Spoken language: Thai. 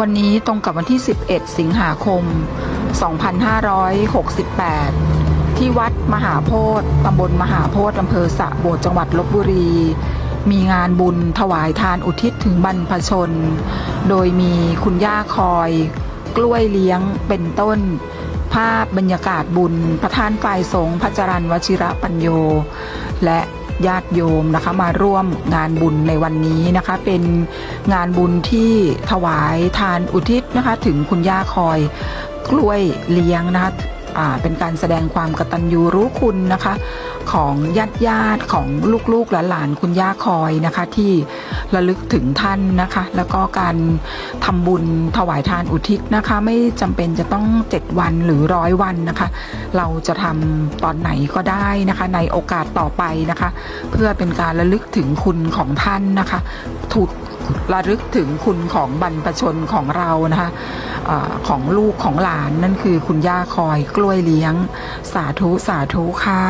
วันนี้ตรงกับวันที่ 11 สิงหาคม 2568 ที่วัดมหาโพธิ์ตำบลมหาโพธิ์อำเภอสะโบดจังหวัดลบบุรี มีงานบุญถวายทานอุทิศถึงบรรพชน โดยมีคุณย่าคอย กล้วยเลี้ยงเป็นต้น ภาพบรรยากาศบุญ ประธานฝ่ายสงฆ์พระจรันวชิระปัญโย และ ญาติโยมนะคะมาร่วมงานบุญในวันนี้นะคะ เป็นงานบุญที่ถวายทานอุทิศนะคะ ถึงคุณย่าคอยกล้วยเลี้ยงนะคะ เป็นการแสดงความกตัญญูรู้คุณนะคะ ของญาติญาติของลูกๆหลานๆคุณย่าคอยนะคะ ที่ระลึกถึงท่านนะคะ แล้วก็การทำบุญถวายทานอุทิศนะคะ ไม่จำเป็นจะต้อง 7 วันหรือร้อยวันนะคะ เราจะทำตอนไหนก็ได้นะคะ ในโอกาสต่อไปนะคะ เพื่อเป็นการระลึกถึงคุณของท่านนะคะถูก ระลึกถึงคุณของบรรพชนของเรานะคะของลูกของหลานนั่นคือคุณย่าคอยกล้วยเลี้ยง สาธุสาธุค่ะ